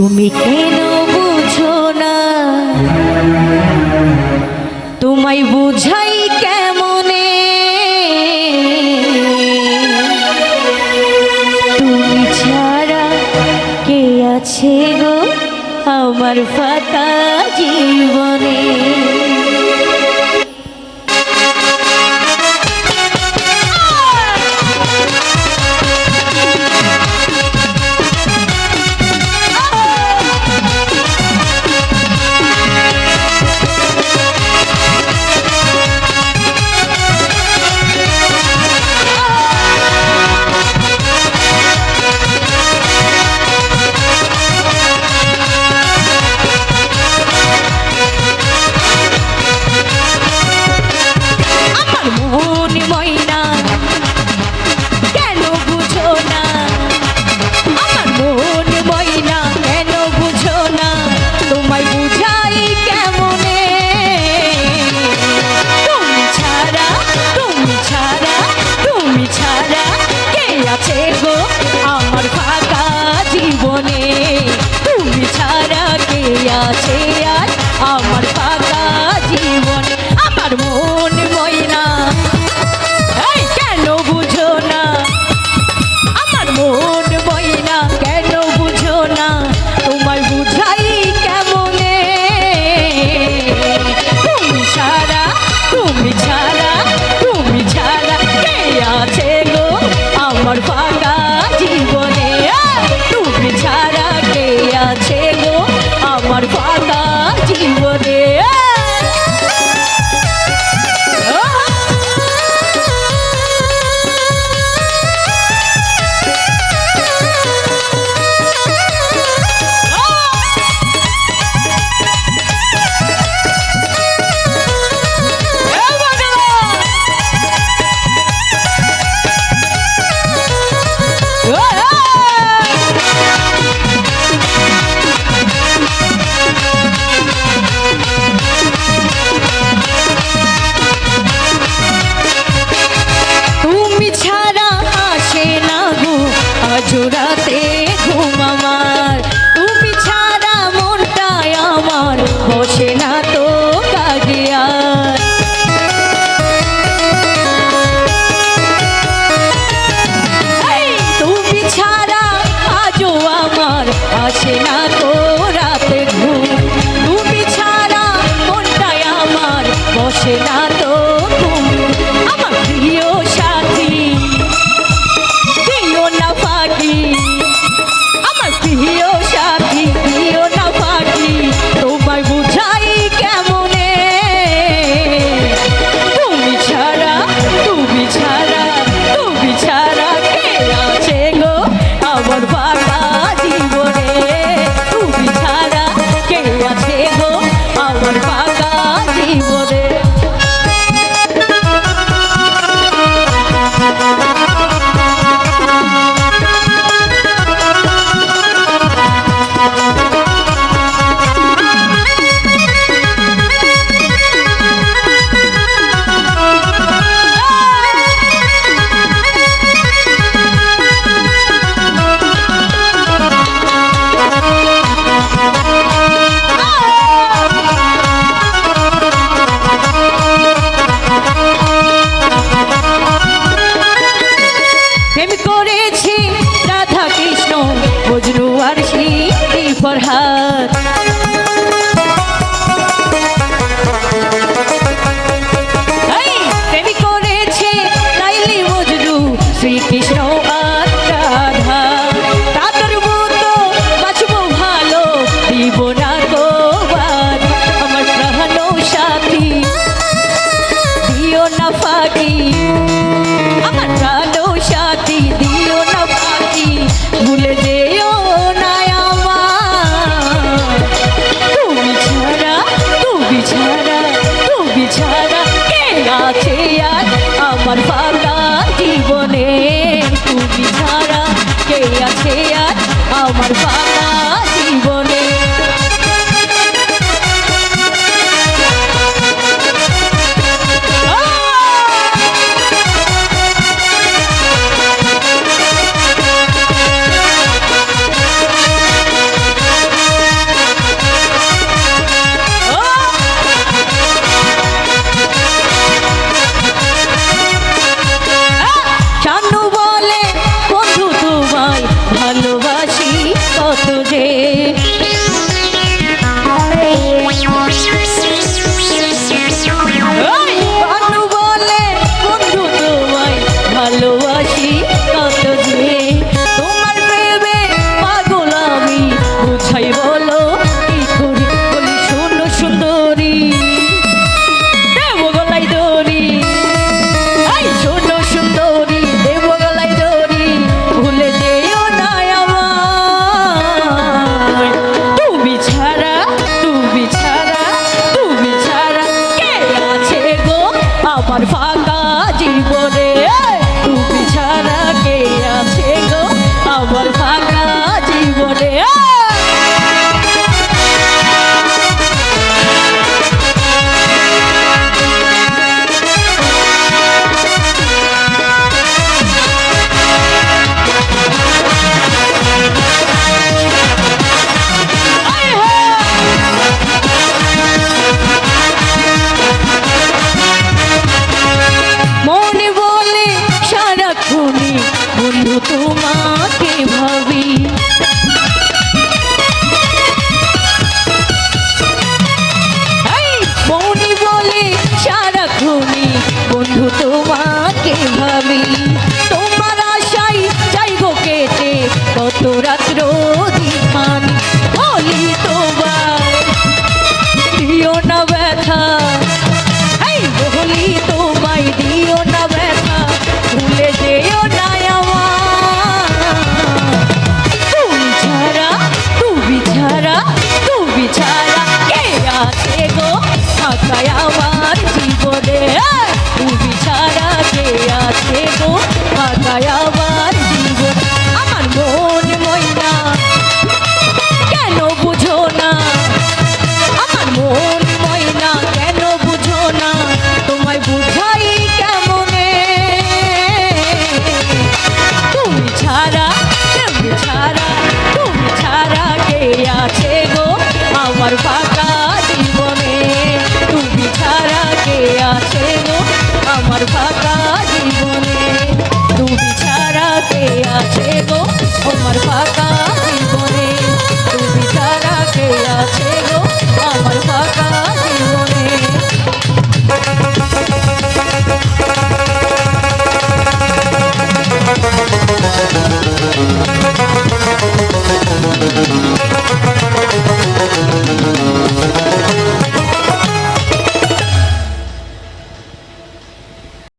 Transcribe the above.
তুমি কেন বুঝো না? তোমায় বুঝাই কেমনে? তুমি ছাড়া কে আছে গো আমার ফাতা জীবনে? কাছে আর আমার পাতা জীবনে। তুমি ছাড়া কে আছে আর আমার 过去。তাই আমার জীবনে তুমি ছাড়া কে আছে গো? আগায়